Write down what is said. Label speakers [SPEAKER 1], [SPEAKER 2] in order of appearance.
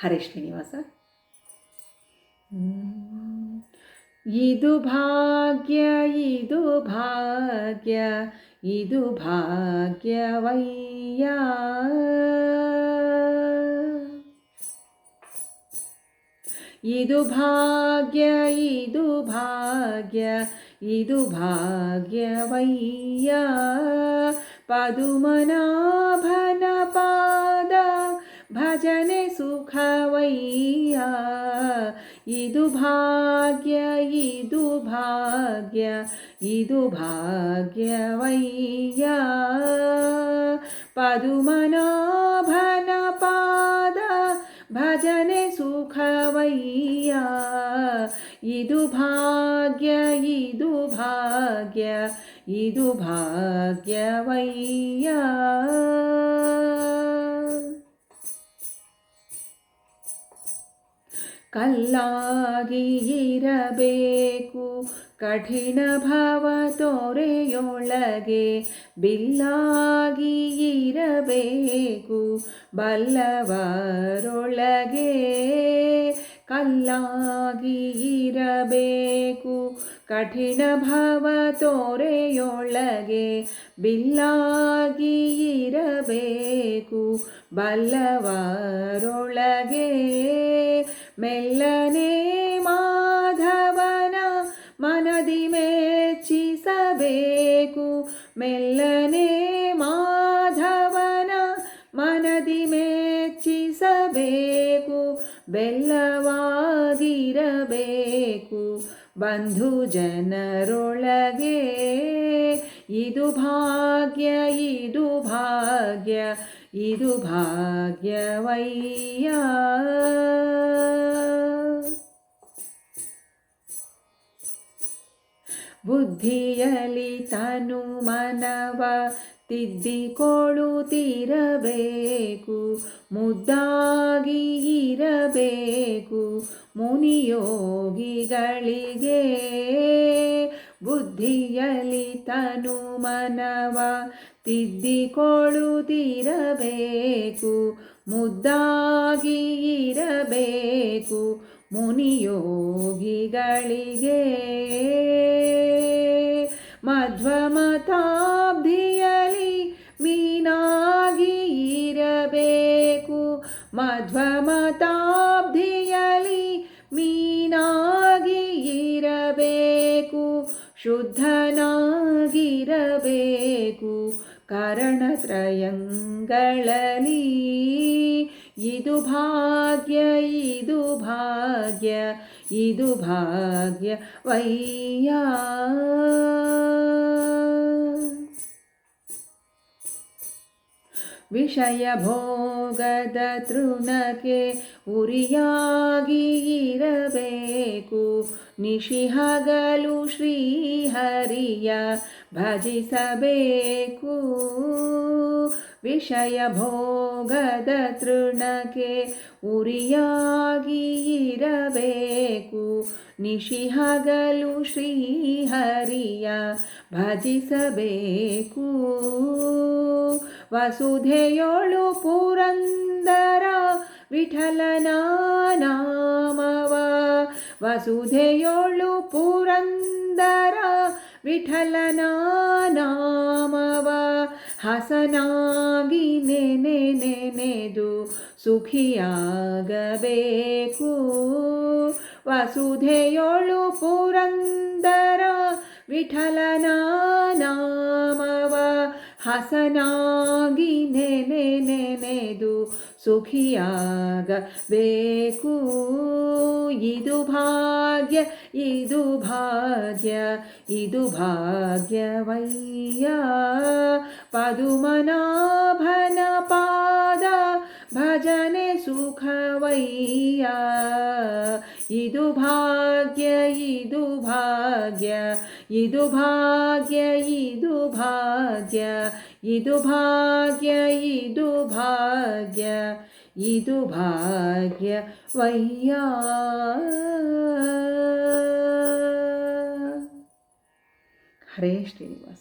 [SPEAKER 1] ಹರೇ ಶ್ರೀನಿವಾಸ ಇದು ಭಾಗ್ಯ ಇದು ಭಾಗ್ಯ ಇದು ಭಾಗ್ಯವಯ್ಯ ಇದು ಭಾಗ್ಯ ಇದು ಭಾಗ್ಯ ಇದು ಭಾಗ್ಯವಯ್ಯ ಪದುಮನಾಭನ ಸುಖವಯ್ಯ ಇದು ಭಾಗ್ಯ ಇದು ಭಾಗ್ಯ, ಇದು ಭಾಗ್ಯವಯ್ಯ. ಪದುಮನಾಭನ ಪಾದ ಭಜನೆ ಸುಖವಯ್ಯ. ಇದು ಭಾಗ್ಯ ಇದು ಭಾಗ್ಯ, ಇದು ಭಾಗ್ಯವಯ್ಯ. ಕಲ್ಲಾಗಿ ಇರಬೇಕು. ಕಠಿಣ ಭವ ತೋರೆಯೊಳಗೆ ಬಿಲ್ಲಾಗಿ ಇರಬೇಕು. ಬಲ್ಲವರೊಳಗೆ ಕಲ್ಲಾಗಿ ಇರಬೇಕು. ಕಠಿಣ ಭಾವ ತೋರೆಯೊಳಗೆ ಬಿಲ್ಲಾಗಿ ಇರಬೇಕು. ಬಲ್ಲವರೊಳಗೆ ಮೆಲ್ಲನೆ ಮಾಧವನ ಮನದಿ ಮೆಚ್ಚಿಸಬೇಕು. ಮೆಲ್ಲನೆ ಮಾಧವನ ಮನದಿ ಮೆಚ್ಚಿಸಬೇಕು. ಬೆಲ್ಲವಾಗಿರಬೇಕು. ಬಂಧು ಜನರೊಳಗೆ ಇದು ಭಾಗ್ಯ ಇದು ಭಾಗ್ಯ, ಇದು ಭಾಗ್ಯವಯ್ಯ. ಬುದ್ಧಿಯಲಿ ತನು ಮನವ ತಿದ್ದಿಕೊಳ್ಳುತ್ತಿರಬೇಕು ಮುದ್ದಾಗಿ ಇರಬೇಕು ಮುನಿಯೋಗಿಗಳಿಗೆ. ಬುದ್ಧಿಯಲಿ ತನು ಮನವ ತಿದ್ದಿಕೊಳ್ಳುತ್ತಿರಬೇಕು ಮುದ್ದಾಗಿ ಇರಬೇಕು ಮುನಿಯೋಗಿಗಳಿಗೆ. ಮಧ್ವಮತಾಬ್ಧಿಯಲಿ ಮೀನಾಗಿ ಇರಬೇಕು. ಮಧ್ವಮತಾಬ್ಧಿಯಲಿ ಮೀನಾಗಿ ಇರಬೇಕು. ಶುದ್ಧನಾಗಿರಬೇಕು. ಕಾರಣತ್ರಯಂಗಳಲ್ಲಿ ಇದು ಭಾಗ್ಯ ಇದು ಭಾಗ್ಯ ಇದು ಭಾಗ್ಯ ವಯ್ಯ. ವಿಷಯ ಭೋಗದ ತೃಣಕ್ಕೆ ಉರಿಯಾಗಿ ಇರಬೇಕು. ನಿಶಿಹಗಲು ಶ್ರೀಹರಿಯ ಭಜಿಸಬೇಕು. ವಿಷಯ ಭೋಗದ ತೃಣಕ್ಕೆ ಉರಿಯಾಗಿ ಇರಬೇಕು. ನಿಶಿಹಗಲು ಶ್ರೀಹರಿಯ ಭಜಿಸಬೇಕು. ವಸುಧೆಯೋಳು ಪುರಂದರ ವಿಠಲನ ನಾಮವ ವಸುಧೆಯೋಳು ಪುರಂದರ ವಿಠಲನ ನಾಮವ ಹಸನಾಗಿ ನೆನೆ ನೆನೆದು ಸುಖಿಯಾಗಬೇಕು. ವಸುಧೆಯೋಳು ಪುರಂದರ ವಿಠಲನ ನಾಮವ ಹಸನಾಗಿ ನೆನೆ ನೆನೆದು ಸುಖಿಯಾಗಬೇಕು. ಇದು ಭಾಗ್ಯ ಇದು ಭಾಗ್ಯ ಇದು ಭಾಗ್ಯವಯ್ಯ. ಪದುಮನಾಭನ ಪಾದ ಭಜನೆ ಸುಖವಯ್ಯ. ಇದು ಭಾಗ್ಯ ಇದು ಭಾಗ್ಯ. ಇದು ಭಾಗ್ಯ ಇದು ಭಾಗ್ಯ. ಇದು ಭಾಗ್ಯ ಇದು ಭಾಗ್ಯ. ಇದು ಭಾಗ್ಯ ವಯ್ಯ ಹರೇ ಶ್ರೀನಿವಾಸ.